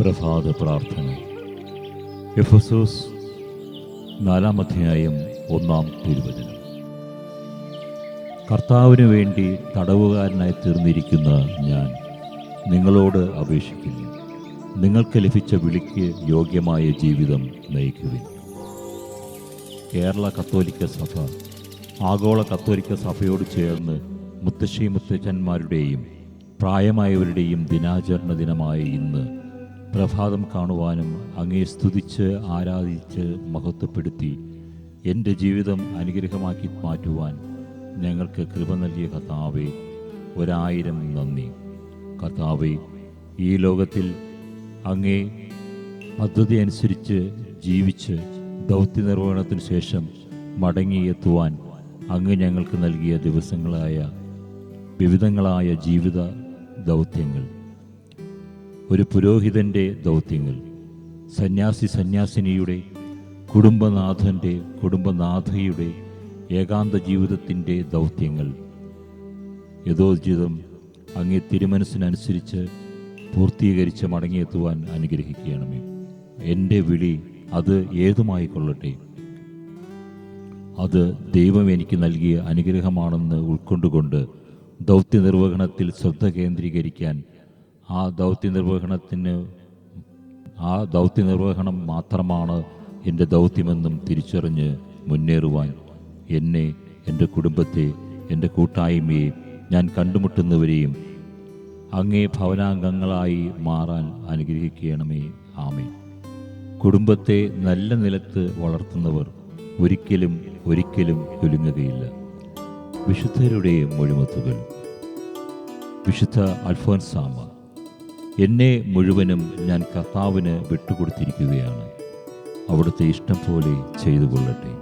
പ്രഭാത പ്രാർത്ഥന. എഫസോസ് നാലാം അധ്യായം ഒന്നാം തിരുവചനം. കർത്താവിന് വേണ്ടി തടവുകാരനായി തീർന്നിരിക്കുന്ന ഞാൻ നിങ്ങളോട് അപേക്ഷിക്കുന്നു. നിങ്ങൾക്ക് ലഭിച്ച വിളിക്ക് യോഗ്യമായ ജീവിതം നയിക്കുവിൻ. കേരള കത്തോലിക്ക സഭ ആഗോള കത്തോലിക്ക സഭയോട് ചേർന്ന് മുത്തശ്ശി മുത്തച്ഛന്മാരുടെയും പ്രായമായവരുടെയും ദിനാചരണ ദിനമായ ഇന്ന് പ്രഭാതം കാണുവാനും അങ്ങേ സ്തുതിച്ച് ആരാധിച്ച് മഹത്വപ്പെടുത്തി എന്റെ ജീവിതം അനുഗ്രഹമാക്കി മാറ്റുവാൻ ഞങ്ങൾക്ക് കൃപ നൽകിയ കർത്താവെ ഒരായിരം നന്ദി. കർത്താവെ ഈ ലോകത്തിൽ അങ്ങേ പദ്ധതി അനുസരിച്ച് ജീവിച്ച് ദൗത്യ നിർവഹണത്തിന് ശേഷം മടങ്ങിയെത്തുവാൻ അങ്ങ് ഞങ്ങൾക്ക് നൽകിയ ദിവസങ്ങളായ വിവിധങ്ങളായ ജീവിത ദൗത്യങ്ങൾ. ഒരു പുരോഹിതന്റെ ദൗത്യങ്ങൾ. സന്യാസി സന്യാസിനിയുടെ കുടുംബനാഥന്റെ കുടുംബനാഥയുടെ ഏകാന്ത ജീവിതത്തിന്റെ ദൗത്യങ്ങൾ. യഥോചിതം അങ്ങേ തിരുമനസ്സിനനുസരിച്ച് പൂർത്തീകരിച്ച് മടങ്ങിയെത്തുവാൻ അനുഗ്രഹിക്കണമേ. എന്റെ വിളി അത് ഏതുമായി കൊള്ളട്ടെ അത് ദൈവം എനിക്ക് നൽകിയ അനുഗ്രഹമാണെന്ന് ഉൾക്കൊണ്ടുകൊണ്ട് ദൗത്യ നിർവഹണത്തിൽ ശ്രദ്ധ കേന്ദ്രീകരിക്കാൻ ആ ദൗത്യ നിർവഹണത്തിന് ആ ദൗത്യ നിർവഹണം മാത്രമാണ് എന്റെ ദൗത്യമെന്നും തിരിച്ചറിഞ്ഞ് മുന്നേറുവാൻ എന്നെ എന്റെ കുടുംബത്തെ എന്റെ കൂട്ടായ്മയെ ഞാൻ കണ്ടുമുട്ടുന്നവരെയും അങ്ങേ ഭവനാംഗങ്ങളായി മാറാൻ അനുഗ്രഹിക്കണമേ. ആമേ കുടുംബത്തെ നല്ല നിലത്ത് വളർത്തുന്നവർ ഒരിക്കലും ഒരിക്കലും കുലുങ്ങുകയില്ല വിശുദ്ധരുടെ മൊഴിമത്തുകൾ വിശുദ്ധ അൽഫോൻസാമ എന്നെ മുഴുവനും ഞാൻ കർത്താവിന് വിട്ടുകൊടുത്തിരിക്കുകയാണ്. അവിടുത്തെ ഇഷ്ടം പോലെ ചെയ്തു കൊള്ളട്ടെ